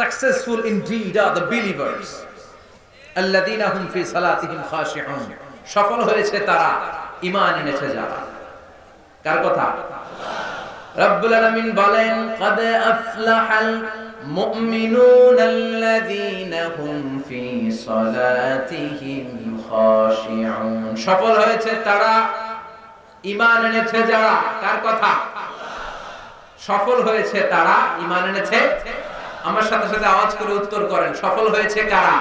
Successful indeed are the believers. আল্লাযীনা hum fi salatihim khashi'un. সফল হয়েছে তারা ইমান এনেছে যারা। কার কথা? রব্বুল আলামিন বলেন ক্বাদ আফলাহাল মুমিনুন আল্লাযীনা হুম ফি সালাতিহিম খাশিউন। সফল হয়েছে তারা ইমান এনেছে যারা। কার কথা? সফল হয়েছে তারা ইমান এনেছে আমার সাথে সাথে আওয়াজ করে উত্তর করেন, সফল হয়েছে কারা?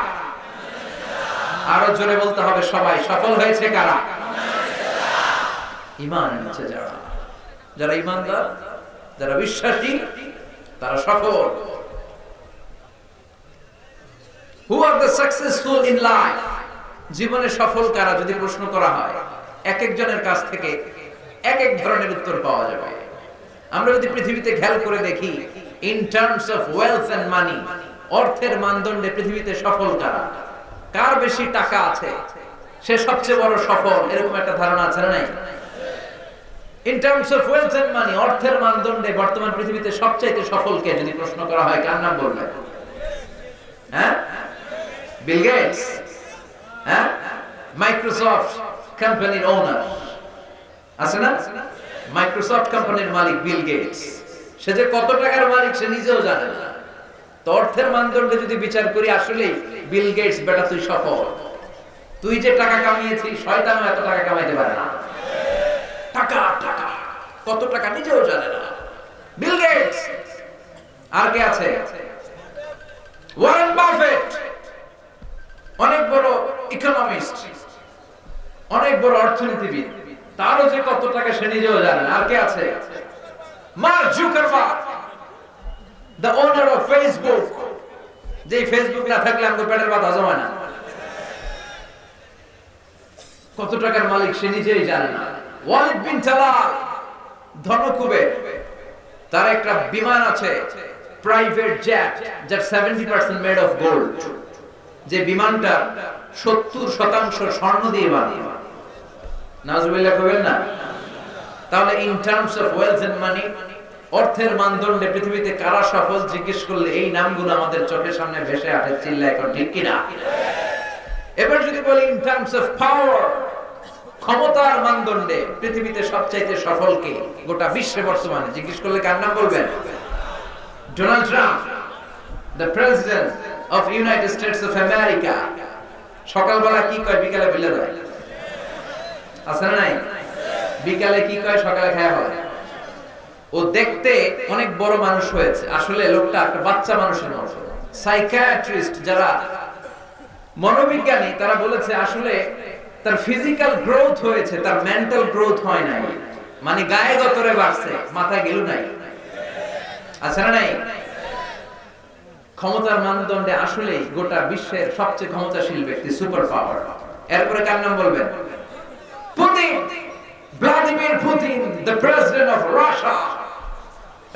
আরও জোরে বলতে হবে সবাই, সফল হয়েছে কারা? ঈমান এনেছে যারা। যারা ঈমানদার যারা বিশ্বাসী, তারা সফল। Who are the successful in life জীবনে সফল কারা, যদি প্রশ্ন করা হয়? এক একজনের কাছ থেকে এক এক ধরনের উত্তর পাওয়া যাবে। আমরা যদি পৃথিবীতে খেয়াল করে দেখি in terms of wealth and money অর্থের মানদণ্ডে পৃথিবীতে সফল কারা? কার বেশি টাকা আছে? সে সবচেয়ে বড় সফল, এরকম একটা ধারণা আছে না নাই? In terms of wealth and money অর্থের মানদণ্ডে বর্তমান পৃথিবীতে সবচাইতে সফল কে, যদি প্রশ্ন করা হয়, কার নাম বলবে? হ্যাঁ? বিল গেটস হ্যাঁ? মাইক্রোসফট কোম্পানির ওনার আছে না? মাইক্রোসফট কোম্পানির মালিক বিল গেটস সে যে কত টাকার মালিক সে নিজেও জানে না। তো অর্থের মানদণ্ডে যদি বিচার করি আসলে বিল গেটস বেটা, তুই সফল। তুই যে টাকা কামিয়েছিস, শয়তানও এত টাকা কামাইতে পারে না। টাকা টাকা, কত টাকা নিজেও জানে না। বিল গেটস আর কে আছে? ওয়ারেন বাফেট অনেক বড় ইকোনমিস্ট অনেক বড় অর্থনীতিবিদ। তারও যে কত টাকা সে নিজেও জানে না। আর কে আছে? Mark Zuckerberg the owner of Facebook যে ফেসবুক না থাকলে আমাদের পেটের ভাত হজম না। কত টাকার মালিক সে নিজেই জানে না। ওয়ালিদ বিন তালাল ধনকুবের তার একটা বিমান আছে প্রাইভেট জেট যার 70% মেড অফ গোল্ড যে বিমানটা 70 শতাংশ স্বর্ণ দিয়ে বানানো নাজুবিল্লাহ কবেন না? তাহলে in terms of wealth and money অর্থের মানদণ্ডে পৃথিবীতে কারা সফল জিজ্ঞেস করলে এই নামগুলো আমাদের চোখের সামনে ভেসে আসে চিল্লা এখন ঠিক কিনা? এবার যদি বলি ইন টার্মস অফ পাওয়ার ক্ষমতার মানদণ্ডে পৃথিবীতে সবচাইতে সফল কে? গোটা বিশ্বে বর্তমানে। জিজ্ঞেস করলে কার নাম বলবেন? Donald Trump the president of United States of America সকালবেলা কি কয়, বিকালে বিলে দেয় আছে না নাই? বিকালে কি কয়, সকালে খায় হয় ও দেখতে অনেক বড় মানুষ হয়েছে। আসলে লোকটা একটা বাচ্চা মানুষের মতো। সাইকিয়াট্রিস্ট যারা মনোবিজ্ঞানী, তারা বলেছে আসলে তার ফিজিক্যাল গ্রোথ হয়েছে, তার মেন্টাল গ্রোথ হয় নাই। মানে গায়ে গতরে বাড়ছে, মাথায় গেল নাই। আছে না নাই? ক্ষমতার মানদণ্ডে আসলে গোটা বিশ্বের সবচেয়ে ক্ষমতাশীল ব্যক্তি সুপার পাওয়ার এরপরে কার নাম বলবেন? Putin. Vladimir Putin the president of Russia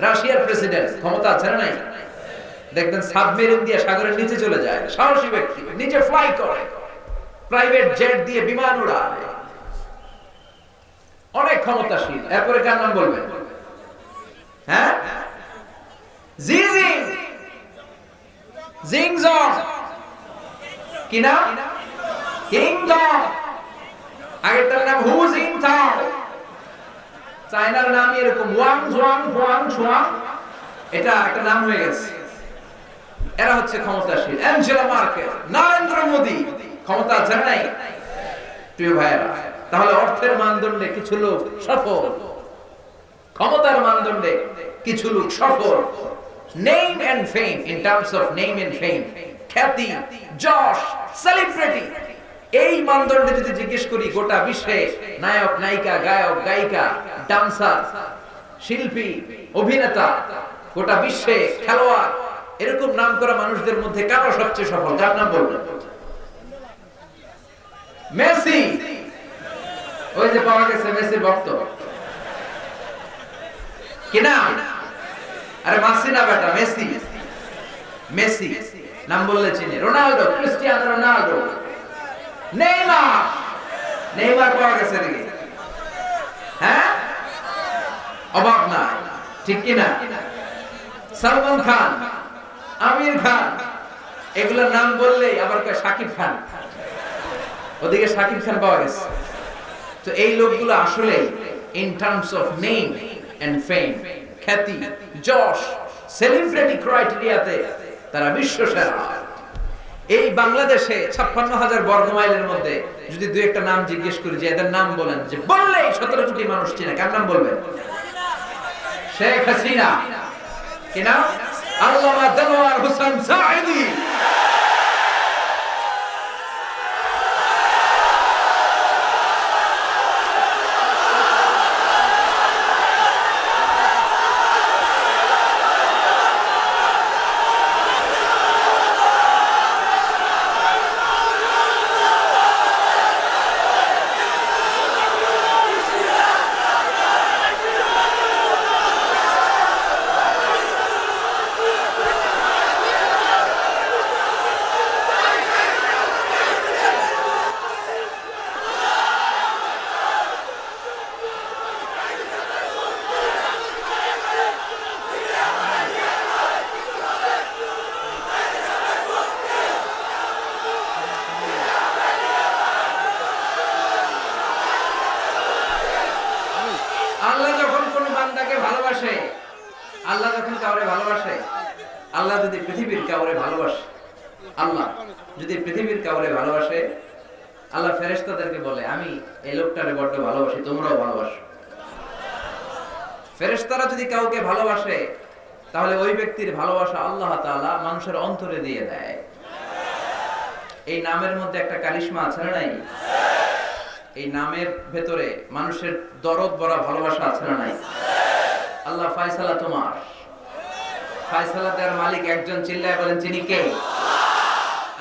রাশিয়ার প্রেসিডেন্ট ক্ষমতা আছে না নাই? দেখবেন সাবমেরিন দিয়ে সাগরের নিচে চলে যায়, সাহসী ব্যক্তি, নিচে ফ্লাই করে প্রাইভেট জেট দিয়ে বিমান উড়ায়। অনেক ক্ষমতাশীল, এরপরে কার নাম বলবেন? হ্যাঁ? জি জি জিংজং কি নাম? কিংজং! আগেরটার নাম হু জিনথাও। চায়নার নাম এরকম, ওয়াং জোয়াং ওয়াং জোয়াং এটা একটা নাম হয়ে গেছে। এরা হচ্ছে ক্ষমতাশীল। Angela Merkel, Narendra Modi. ক্ষমতা আছে নাই? প্রিয় ভাইয়েরা, তাহলে অর্থের মানদণ্ডে কিছু লোক সফল। ক্ষমতার মানদণ্ডে কিছু লোক সফল। Name and fame in terms of name and fame খ্যাতি, যশ সেলিব্রিটি এই মানদণ্ডে যদি জিজ্ঞেস করি, গোটা বিশ্বে নায়ক, নায়িকা, গায়ক, গায়িকা ডান্সার শিল্পী, অভিনেতা, গোটা বিশ্বে খেলোয়াড়, এরকম নাম করা মানুষদের মধ্যে কারও সবচেয়ে সফল? যার নাম বলবেন মেসি! ওই যে পাওয়া গেছে মেসির ভক্ত। কি নাম? আরে মাসি না বেটা, মেসি। মেসি, নাম বললে চিনি। Ronaldo, Cristiano Ronaldo. Neymar. Neymar পাওয়া গেছে নাকি? হ্যাঁ? ঠিক কি না সালমান খান, আমির খান, এগুলোর নাম আবার কয় খান। ওদিকে সাকিব খান পাওয়া গেছে। তো এই লোকগুলো আসলে in terms of name and fame খ্যাতি, যশ সেলিব্রিটি ক্রাইটেরিয়াতে তারা বিশ্ব সেরা এই বাংলাদেশে ছাপ্পান্ন হাজার বর্গ মাইলের মধ্যে যদি দু একটা নাম জিজ্ঞেস করি, যে এদের নাম বলেন, যে বললে সতেরো কোটি মানুষ চিনে, কার নাম বলবেন? শেখ হাসিনা। কিনা নাম? আল্লামা দেলোয়ার আল্লাহ যখন কোন বান্দাকে ভালোবাসে আল্লাহ যখন কাউরে ভালোবাসে আল্লাহ যদি পৃথিবীর কাউরে ভালোবাসে, আল্লাহ যদি পৃথিবীর কাউরে ভালোবাসে, আল্লাহ ফেরেশতাদেরকে বলে, আমি এই লোকটারে বড্ড ভালোবাসি, তোমরাও ভালোবাসো। ফেরেশতারা যদি কাউকে ভালোবাসে, তাহলে ওই ব্যক্তির ভালোবাসা আল্লাহ তাআলা মানুষের অন্তরে দিয়ে দেয়। এই নামের মধ্যে একটা কারিশমা আছে না নাই? এই নামের ভেতরে মানুষের দরদ ভরা ভালোবাসা আছে না নাই? আল্লাহ ফায়সালা তোমার। ফায়সালা দেওয়ার মালিক একজন চিল্লায় বলেন চিনি কে?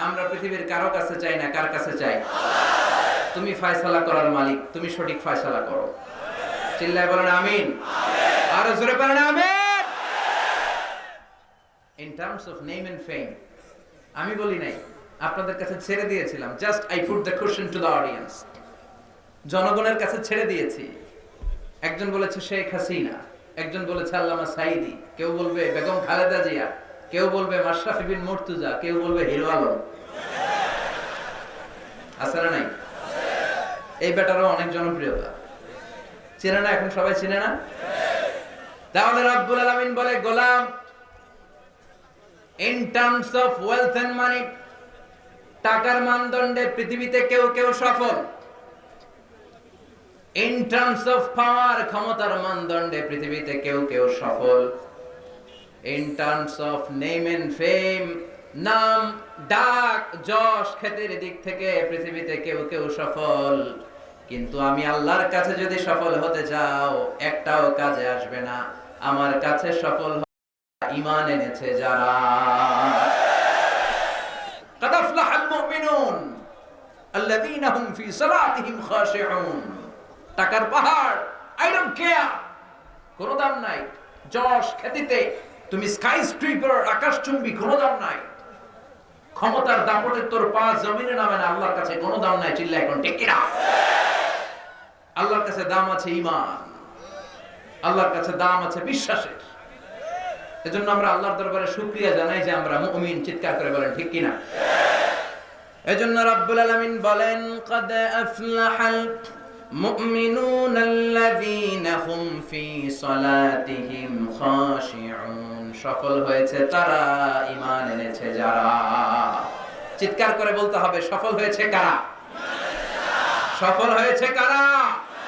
আমরা পৃথিবীর কারও কাছে চাই না কার কাছে চাই? তুমি ফায়সালা করার মালিক তুমি সঠিক ফায়সালা করো। চিল্লায় বলেন আমিন। আরও জোরে বলেন আমিন। In terms of name and fame আমি বলি নাই আপনাদের কাছে ছেড়ে দিয়েছিলাম। Just I put the question to the audience জনগণের কাছে ছেড়ে দিয়েছি। একজন বলেছে শেখ হাসিনা। একজন বলেছে, আল্লামা সাইদি কেউ বলবে বেগম খালেদা জিয়া, কেউ বলবে মাশরাফি বিন মুর্তুজা, কেউ বলবে হিরো আলম। আছে না নাই? এই বেটারও অনেক জনপ্রিয়তা। চেনে না এখন সবাই চেনে না? তাহলে রাব্বুল আলামিন বলে, গোলাম in terms of wealth and money টাকার মানদণ্ডে পৃথিবীতে কেউ কেউ সফল। ইন টার্মস অফ পাওয়ার ক্ষমতার মানদণ্ডে পৃথিবীতে কেউ কেউ সফল in terms of name and fame নাম ডাক যশ খ্যাতির দিক থেকে পৃথিবীতে কেউ কেউ সফল কিন্তু আমি আল্লাহর কাছে যদি সফল হতে চাও একটাও কাজে আসবে না আমার কাছে সফল হ- ঈমান এনেছে যারা قد أفلح المؤمنون الذين هم في صلاتهم خاشعون টাকার পাহাড় আই ডোন্ট কেয়ার কোনো দাম নাই। যশ খ্যাতিতে তুমি স্কাই স্ট্রিপার আকাশচুম্বী, কোনো দাম নাই। ক্ষমতার দাপটে তোর পা জমিনে নামে না, আল্লাহর কাছে কোনো দাম নাই চিল্লা এখন ঠিক না আল্লাহর কাছে দাম আছে ইমান আল্লাহর কাছে দাম আছে বিশ্বাসের। এজন্য আমরা আল্লাহর দরবারে শুকরিয়া জানাই যে আমরা মুমিন, চিৎকার করে বলেন, ঠিক কিনা? এজন্য রাব্বুল আলামিন বলেন, কদ আফলাহাল মুমিনুন আল্লাযীনা হুম ফি সলাতিহিম খাশিউন সফল হয়েছে তারা, ঈমান এনেছে যারা। চিৎকার করে বলতে হবে, সফল হয়েছে কারা? সফল হয়েছে কারা?